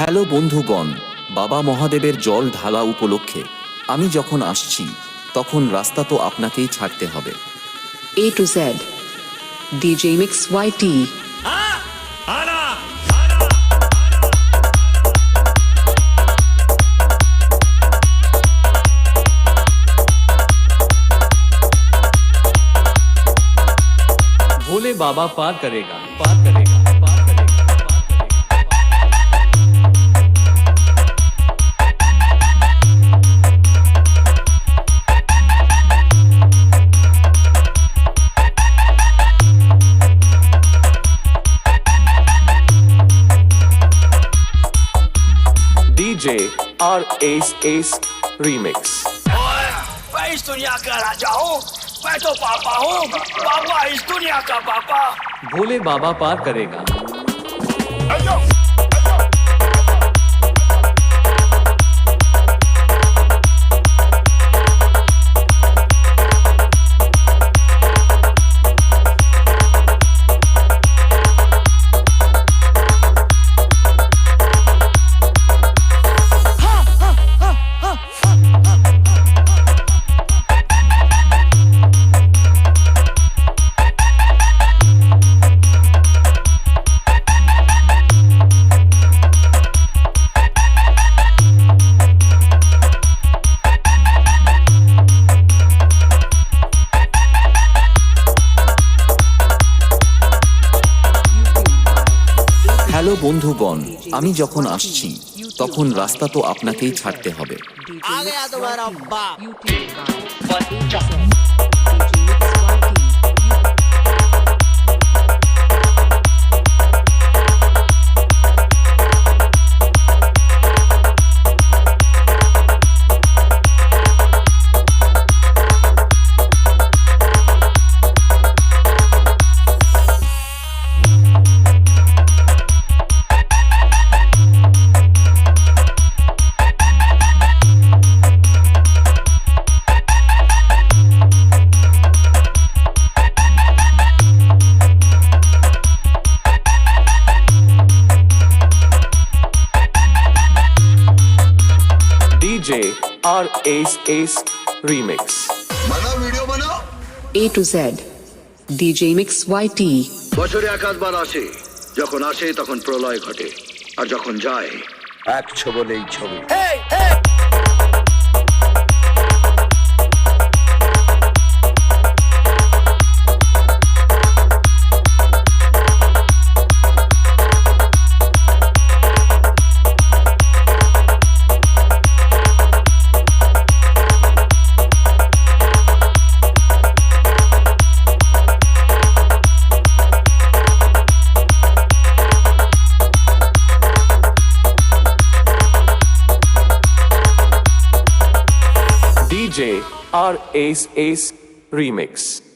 Hello বন্ধুগণ বাবা মহাদেবের জল ঢালা উপলক্ষে আমি যখন আসছি তখন রাস্তা তো আপনাকেই ছাড়তে হবে A to Z. DJ Mix YT. भोले बाबा पार करेगा पार करेगा पार करेगा DJ R Ace Ace Remix. मैं इस दुनिया का राजा हूँ। मैं तो पापा हूँ। पापा इस दुनिया का पापा। भोले बाबा पार करेगा। হ্যালো বন্ধুগণ আমি যখন আসছি তখন রাস্তা তো আপনাকেই ছাড়তে হবে। DJ R Ace Ace Remix. বানাও ভিডিও বানাও। To Z DJ mix Mix টি বছরে একাধবার আসে। যখন আসে তখন প্রলয় ঘটে। আর যখন যায় এক ছবলেই ছবি। DJ R Ace Ace Remix.